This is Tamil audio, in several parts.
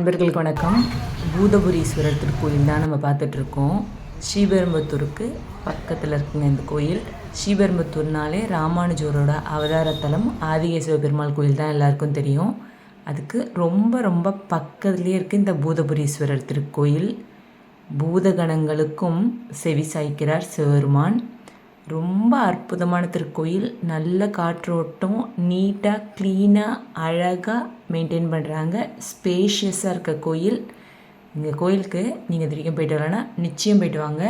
நண்பர்களுக்கு வணக்கம். பூதபுரீஸ்வரர் திருக்கோயில் தான் நம்ம பார்த்துட்ருக்கோம். ஸ்ரீபெரும்புத்தூருக்கு பக்கத்தில் இருக்குங்க இந்த கோயில். ஸ்ரீபெரும்புத்தூர்னாலே ராமானுஜரோட அவதாரத்தலம் ஆதிகேசவ பெருமாள் கோயில் தான் எல்லாருக்கும் தெரியும். அதுக்கு ரொம்ப ரொம்ப பக்கத்துலேயே இருக்குது இந்த பூதபுரீஸ்வரர் திருக்கோயில். பூதகணங்களுக்கும் செவி சாய்க்கிறார் சிவருமான் ரொம்ப அற்புதமான திருக்கோயில். நல்ல காற்றோட்டம் நீட்டாக க்ளீனாக அழகாக மெயின்டைன் பண்ணுறாங்க ஸ்பேஷியஸாக இருக்க கோயில். இந்த கோயிலுக்கு நீங்கள் இது வரைக்கும் போயிட்டு வரலன்னா நிச்சயம் போயிட்டு வாங்க.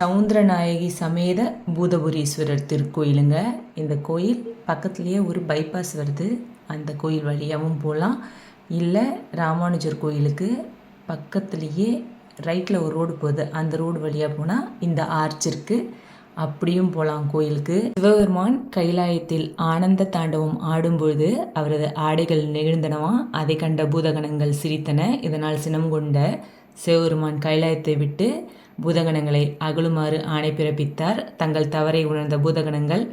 சவுந்தரநாயகி சமேத பூதபுரீஸ்வரர் திருக்கோயிலுங்க. இந்த கோயில் பக்கத்துலேயே ஒரு பைபாஸ் வருது. அந்த கோயில் வழியாகவும் போகலாம் இல்லை ராமானுஜர் கோயிலுக்கு பக்கத்துலேயே ரைட்டில் ஒரு ரோடு போகுது. அந்த ரோடு வழியாக போனால் இந்த ஆர்ச் இருக்குது அப்படியும் போகலாம் கோயிலுக்கு. சிவபெருமான் கைலாயத்தில் ஆனந்த தாண்டவம் ஆடும்பொழுது அவரது ஆடைகள் நெகிழ்ந்தனவா? அதை கண்ட பூதகணங்கள் சிரித்தன. இதனால் சினம் கொண்ட சிவபெருமான் கைலாயத்தை விட்டு பூதகணங்களை அகலுமாறு ஆணை பிறப்பித்தார். தங்கள் தவறை உணர்ந்த பூதகணங்கள்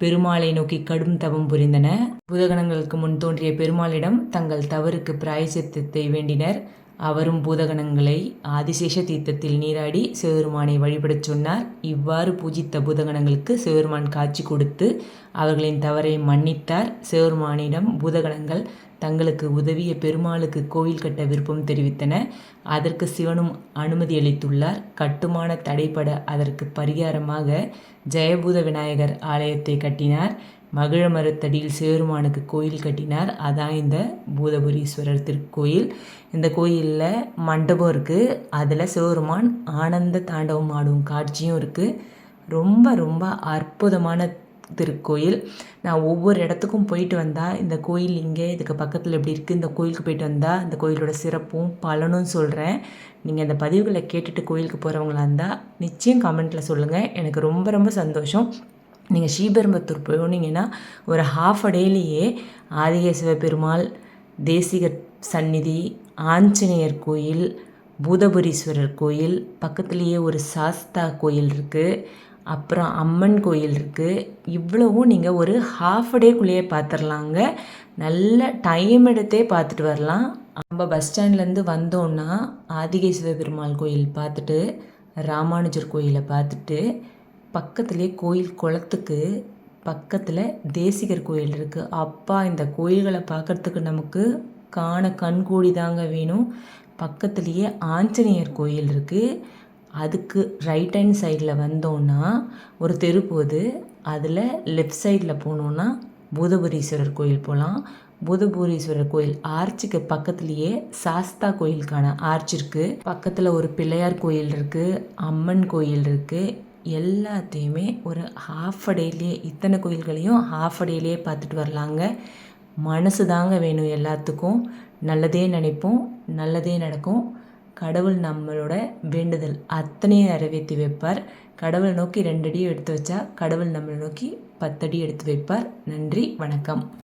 பெருமாளை நோக்கி கடும் தவம் புரிந்தன. பூதகணங்களுக்கு முன் தோன்றிய பெருமாளிடம் தங்கள் தவறுக்கு பிராயசித்தத்தை வேண்டினர். அவரும் பூதகணங்களை ஆதிசேஷ தீர்த்தத்தில் நீராடி சிவபெருமானை வழிபடச் சொன்னார். இவ்வாறு பூஜித்த பூதகணங்களுக்கு சிவபெருமான் காட்சி கொடுத்து அவர்களின் தவறை மன்னித்தார். சிவபெருமானிடம் பூதகணங்கள் தங்களுக்கு உதவிய பெருமாளுக்கு கோவில் கட்ட விருப்பம் தெரிவித்தன. அதற்கு சிவனும் அனுமதி அளித்துள்ளார். கட்டுமான தடைப்பட அதற்கு பரிகாரமாக ஜெயபூத விநாயகர் ஆலயத்தை கட்டினார். மகிழ மரத்தடியில் சிவருமானுக்கு கோயில் கட்டினார். அதான் இந்த பூதபுரீஸ்வரர் திருக்கோயில். இந்த கோயிலில் மண்டபம் இருக்குது அதில் சிவருமான் ஆனந்த தாண்டவம் ஆடும் காட்சியும் இருக்குது ரொம்ப ரொம்ப அற்புதமான திருக்கோயில். நான் ஒவ்வொரு இடத்துக்கும் போயிட்டு வந்தால் இந்த கோயில் இங்கே இதுக்கு பக்கத்தில் எப்படி இருக்குது இந்த கோயிலுக்கு போயிட்டு வந்தால் இந்த கோயிலோட சிறப்பும் பலனும் சொல்கிறேன் நீங்கள் இந்த பதிவுகளை கேட்டுட்டு கோயிலுக்கு போகிறவங்களா இருந்தால் நிச்சயம் கமெண்ட்டில் சொல்லுங்கள் எனக்கு ரொம்ப ரொம்ப சந்தோஷம். நீங்கள் ஸ்ரீபெரும்புத்தூர் போனீங்கன்னா ஒரு ஹாஃப் அ டேலேயே ஆதிகேசவ பெருமாள் தேசிக சந்நிதி ஆஞ்சநேயர் கோயில் பூதபுரீஸ்வரர் கோயில் பக்கத்துலேயே ஒரு சாஸ்தா கோயில் இருக்குது அப்புறம் அம்மன் கோயில் இருக்குது இவ்வளவும் நீங்கள் ஒரு ஹாஃப் டேக்குள்ளேயே பார்த்துர்லாங்க நல்ல டைம் எடுத்தே பார்த்துட்டு வரலாம். நம்ம பஸ் ஸ்டாண்ட்லேருந்து வந்தோன்னா ஆதிகேஸ்வர பெருமாள் கோயில் பார்த்துட்டு ராமானுஜர் கோயிலை பார்த்துட்டு பக்கத்துலேயே கோயில் குளத்துக்கு பக்கத்தில் தேசிகர் கோயில் இருக்குது அப்பா இந்த கோயில்களை பார்க்குறதுக்கு நமக்கு காண கண்கூடி தாங்க வேணும். பக்கத்துலேயே ஆஞ்சநேயர் கோயில் இருக்குது அதுக்கு ரைட் ஹேண்ட் சைடில் வந்தோன்னா ஒரு தெரு போகுது. அதில் லெஃப்ட் சைடில் போனோன்னா பூதபுரீஸ்வரர் கோயில் போகலாம் பூதபூரீஸ்வரர் கோயில் ஆர்ச்சுக்கு பக்கத்துலேயே சாஸ்தா கோயிலுக்கான ஆர்ச் இருக்குது பக்கத்தில் ஒரு பிள்ளையார் கோயில் இருக்குது அம்மன் கோயில் இருக்குது எல்லாத்தையுமே ஒரு ஹாஃப் அ டேலேயே இத்தனை கோயில்களையும் ஹாஃப் அ டேலேயே பார்த்துட்டு வரலாங்க. மனசு தாங்க வேணும் எல்லாத்துக்கும். நல்லதே நினைப்போம் நல்லதே நடக்கும். கடவுள் நம்மளோட வேண்டுதல் அத்தனையும் நிறைவேற்றி வைப்பார். கடவுளை நோக்கி ரெண்டு அடி எடுத்து வச்சா கடவுள் நம்மளை நோக்கி பத்தடி எடுத்து வைப்பார். நன்றி வணக்கம்.